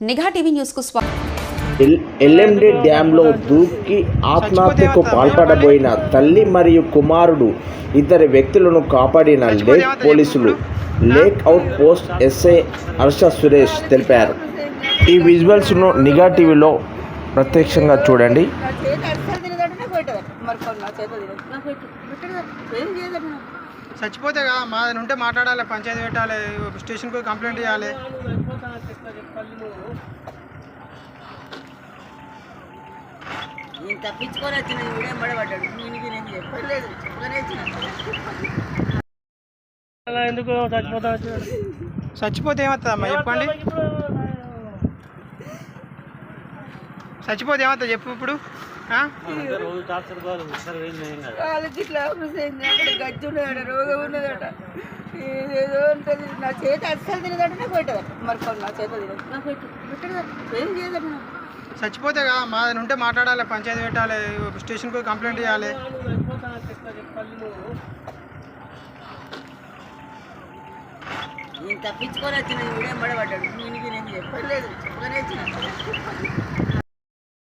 నిఘా టీవీ న్యూస్కు ఎల్ఎండి డ్యాంలో దూకి ఆత్మహత్యకు పాల్పడబోయిన తల్లి మరియు కుమారుడు ఇద్దరు వ్యక్తులను కాపాడిన లేక్ పోలీసులు. Lake out post SI Harsha Suresh తెలిపారు. ఈ విజువల్స్ను నిఘా టీవీలో ప్రత్యక్షంగా చూడండి. చచ్చిపోతే కదా మా ఉంటే మాట్లాడాలి పంచాయతీ పెట్టాలి స్టేషన్కి కంప్లైంట్ చేయాలి నేను తప్పించుకొని వచ్చిన వీడేం పడబడ్డాడు. నేను నేను చెప్పలేదు చెప్పగానే వచ్చిన. చచ్చిపోతే ఏమవుతుందమ్మా? చెప్పండి. చచ్చిపోతే ఏమవుతుంది? చెప్పు ఇప్పుడు? వాళ్ళకి ఇట్లా గజ్జి రోగం ఉన్నదట. ఏదేదో ఉంటుంది నా చేతి అస్సలు తినదంటే నాకు మరి నా చేత తినదు నాకు పెట్టు. పెట్టదు ఏం చేయదంట చచ్చిపోతే కదా మా ఉంటే మాట్లాడాలి పంచాయతీ పెట్టాలి స్టేషన్కి కంప్లైంట్ చేయాలి నేను తప్పించుకొని వచ్చిన వీడేం పడబడ్డాడు నేను నేను చెప్పలేదు చెప్పగానే వచ్చిన.